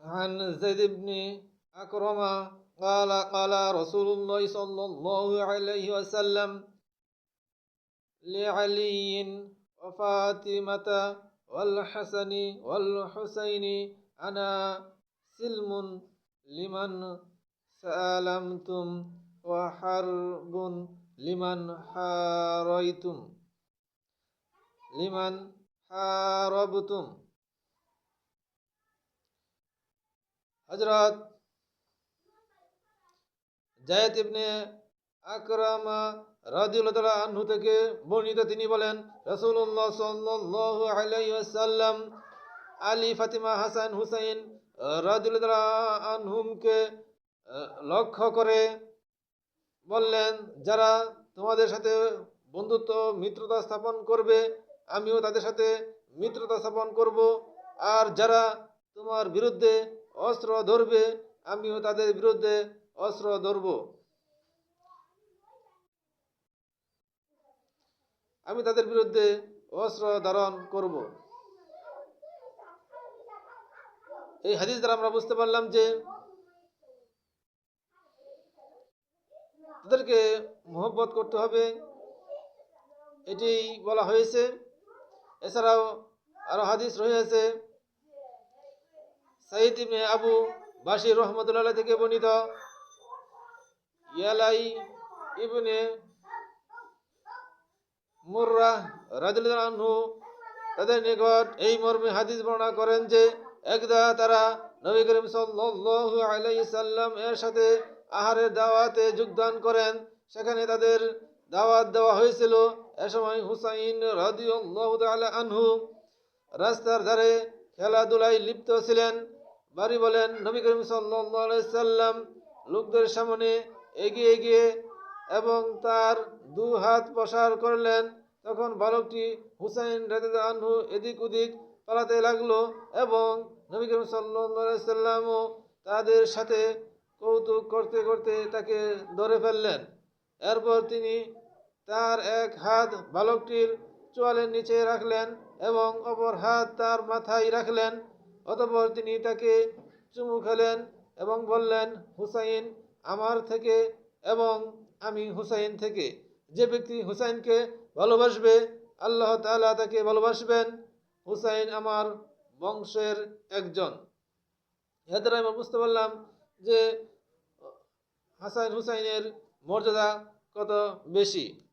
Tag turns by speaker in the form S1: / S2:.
S1: عن زيد بن أكرم قال قال رسول الله صلى الله عليه وسلم لعلي وفاطمة والحسن والحسين أنا سلم لمن سألمتم وحرب لمن حاريتم لمن حاربتم হজরত জায়েদ ইবনে আকরামা রাদিউল্লাহ আনহু থেকে বর্ণিত তিনি বলেন, রাসূলুল্লাহ সাল্লাল্লাহু আলাইহি ওয়াসাল্লাম, আলী ফাতিমা হাসান হুসাইন রাদিউল্লাহ আনহুমকে লক্ষ্য করে বললেন, যারা তোমাদের সাথে বন্ধুত্ব, মিত্রতা স্থাপন করবে, আমিও তাদের সাথে মিত্রতা স্থাপন করব। আর যারা তোমার বিরুদ্ধে অস্ত্র ধরবে, আমিও তাদের বিরুদ্ধে অস্ত্র ধরব। আমি তাদের বিরুদ্ধে অস্ত্র ধারণ করব। এই হাদিস দ্বারা আমরা বুঝতে পারলাম যে তাদেরকে মোহব্বত করতে হবে। এটি বলা হয়েছে। এছাড়াও আরও হাদিস রয়েছে সাইদ ইবনে আবু বাশির রহমতুল্লাহ থেকে বর্ণিত। ইয়ালাই ইবনে মুর্রা আনহু তাদের নিকট এই মর্মে হাদিস বর্ণনা করেন যে একদা তারা নবী করিম সাল্লাল্লাহু আলাইহি সাল্লাম এর সাথে আহারের দাওয়াতে যোগদান করেন। সেখানে তাদের দাওয়াত দেওয়া হয়েছিল এ সময় হুসাইন রাদিয়াল্লাহু তাআলা আনহু রাস্তার ধারে খেলাধুলায় লিপ্ত ছিলেন। বাড়ি বলেন, নবী করিম সাল্লাম লোকদের সামনে এগিয়ে গিয়ে এবং তার দু হাত প্রসার করলেন। তখন বালকটি হুসাইন রাদিয়াল্লাহু আনহু এদিক ওদিক পালাতে লাগল এবং নবী করিম সাল্লামও তাদের সাথে কৌতুক করতে করতে তাকে ধরে ফেললেন। এরপর তিনি তার এক হাত বালকটির চোয়ালের নিচে রাখলেন এবং অপর হাত তার মাথায় রাখলেন। অতঃপর তিনি তাকে চুমু খেলেন এবং বললেন, হুসাইন আমার থেকে এবং আমি হুসাইন থেকে। যে ব্যক্তি হুসাইনকে ভালোবাসবে, আল্লাহ তাআলা তাকে ভালোবাসবেন। হুসাইন আমার বংশের একজন। এর দ্বারা আমরা বুঝতে পারলাম যে হাসান হুসাইনের মর্যাদা কত বেশি।